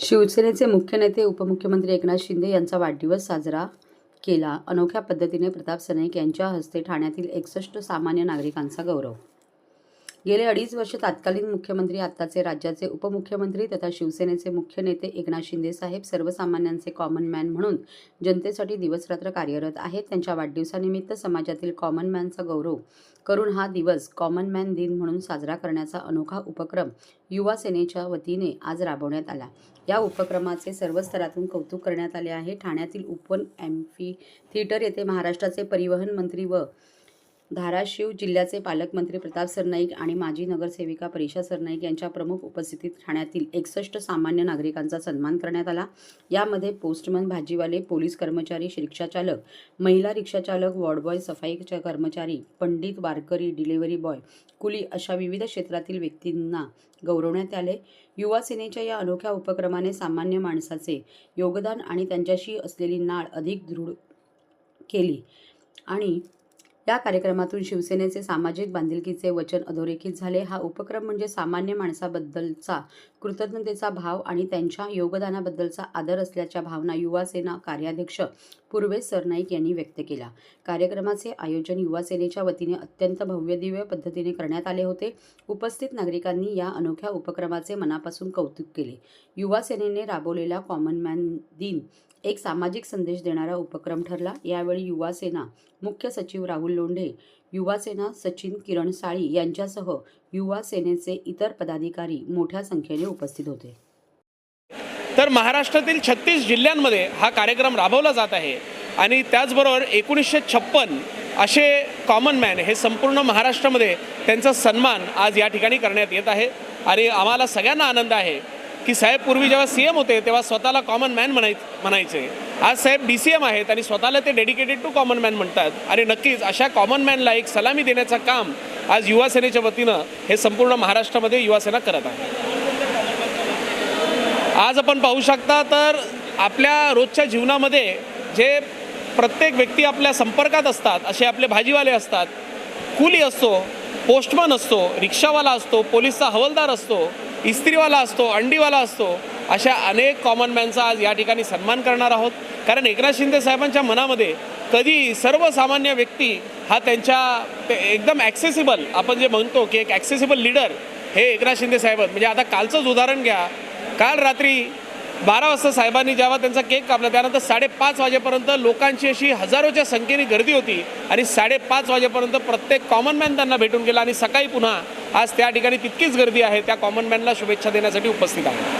शिवसेनेचे मुख्य नेते उपमुख्यमंत्री एकनाथ शिंदे यांचा वाढदिवस साजरा केला. अनोख्या पद्धतीने प्रताप सरनाईक यांच्या हस्ते ठाण्यातील एकसष्ट सामान्य नागरिकांचा गौरव. गेले अडीच वर्ष तत्कालीन मुख्यमंत्री आत्ताचे राज्याचे उपमुख्यमंत्री तथा शिवसेनेचे मुख्य नेते एकनाथ शिंदे साहेब सर्वसामान्यांचे कॉमन मॅन म्हणून जनतेसाठी दिवसरात्र कार्यरत आहेत. त्यांच्या वाढदिवसानिमित्त समाजातील कॉमन मॅनचा गौरव करून हा दिवस कॉमन मॅन दिन म्हणून साजरा करण्याचा अनोखा उपक्रम युवा सेनेच्या वतीने आज राबवण्यात आला. या उपक्रमाचे सर्व स्तरातून कौतुक करण्यात आले आहे. ठाण्यातील उपवन एम्फी थिएटर येथे महाराष्ट्राचे परिवहन मंत्री व धाराशिव जिल्ह्याचे पालकमंत्री प्रताप सरनाईक आणि माजी नगरसेविका परीक्षा सरनाईक यांच्या प्रमुख उपस्थितीत ठाण्यातील एकसष्ट सामान्य नागरिकांचा सन्मान करण्यात आला. यामध्ये पोस्टमन भाजीवाले पोलीस कर्मचारी रिक्षाचालक महिला रिक्षाचालक वॉर्डबॉय सफाईच्या कर्मचारी पंडित वारकरी डिलिव्हरी बॉय कुली अशा विविध क्षेत्रातील व्यक्तींना गौरवण्यात आले. युवा सेनेच्या या अनोख्या उपक्रमाने सामान्य माणसाचे योगदान आणि त्यांच्याशी असलेली नाळ अधिक दृढ केली आणि या कार्यक्रमातून शिवसेनेचे सामाजिक बांधिलकीचे वचन अधोरेखित झाले. हा उपक्रम म्हणजे सामान्य माणसाबद्दलचा कृतज्ञतेचा भाव आणि त्यांच्या योगदानाबद्दलचा आदर असल्याच्या भावना युवासेना कार्याध्यक्ष पूर्वेश सरनाईक यांनी व्यक्त केला कार्यक्रमाचे आयोजन युवासेनेच्या वतीने अत्यंत भव्यदिव्य पद्धतीने करण्यात आले होते. उपस्थित नागरिकांनी या अनोख्या उपक्रमाचे मनापासून कौतुक केले. युवासेनेने राबवलेला कॉमन मॅन दिन एक सामाजिक संदेश देणारा उपक्रम ठरला. यावेळी युवासेना मुख्य सचिव राहुल लोंढे युवासेना सचिन किरण साळी यांच्यासह युवा सेनेचे इतर पदाधिकारी मोठ्या संख्येने उपस्थित होते. तर महाराष्ट्रातील छत्तीस जिल्ह्यांमध्ये हा कार्यक्रम राबवला जात आहे आणि त्याचबरोबर एकोणीसशे छप्पन असे कॉमन मॅन हे संपूर्ण महाराष्ट्रामध्ये त्यांचा सन्मान आज या ठिकाणी करण्यात येत आहे आणि आम्हाला सगळ्यांना आनंद आहे. की साहेब पूर्वी जेव्हा सी एम होते तेव्हा स्वतःला कॉमन मॅन म्हणाय म्हणायचे. आज साहेब डी सी एम आहेत आणि स्वतःला ते डेडिकेटेड टू कॉमन मॅन म्हणतात. आणि नक्कीच अशा कॉमन मॅनला एक सलामी देण्याचं काम आज युवा सेनेच्या वतीनं हे संपूर्ण महाराष्ट्रामध्ये युवासेना करत आहे. आज आपण पाहू शकता तर आपल्या रोजच्या जीवनामध्ये जे प्रत्येक व्यक्ती आपल्या संपर्कात असतात असे आपले भाजीवाले असतात कुली असतो पोस्टमन असतो रिक्षावाला असतो पोलीसचा हवालदार असतो इस्त्रीवाला असतो अंडीवाला असतो अशा अनेक कॉमन मॅनचा आज या ठिकाणी सन्मान करणार आहोत. कारण एकनाथ शिंदे साहेबांच्या मनामध्ये कधी सर्वसामान्य व्यक्ती हा त्यांच्या ते एकदम ॲक्सेसिबल आपण जे म्हणतो की एक ॲक्सेसिबल लीडर हे एकनाथ शिंदे साहेब म्हणजे आता कालचंच उदाहरण घ्या. काल रात्री बारा वाजता साहेबांनी जेव्हा त्यांचा केक कापला त्यानंतर साडेपाच वाजेपर्यंत लोकांची अशी हजारोच्या संख्येने गर्दी होती आणि साडेपाच वाजेपर्यंत प्रत्येक कॉमन मॅन त्यांना भेटून गेला आणि सकाळी पुन्हा आज त्या ठिकाणी तितकीच गर्दी आहे त्या कॉमन मॅनला शुभेच्छा देण्यासाठी उपस्थित आहे.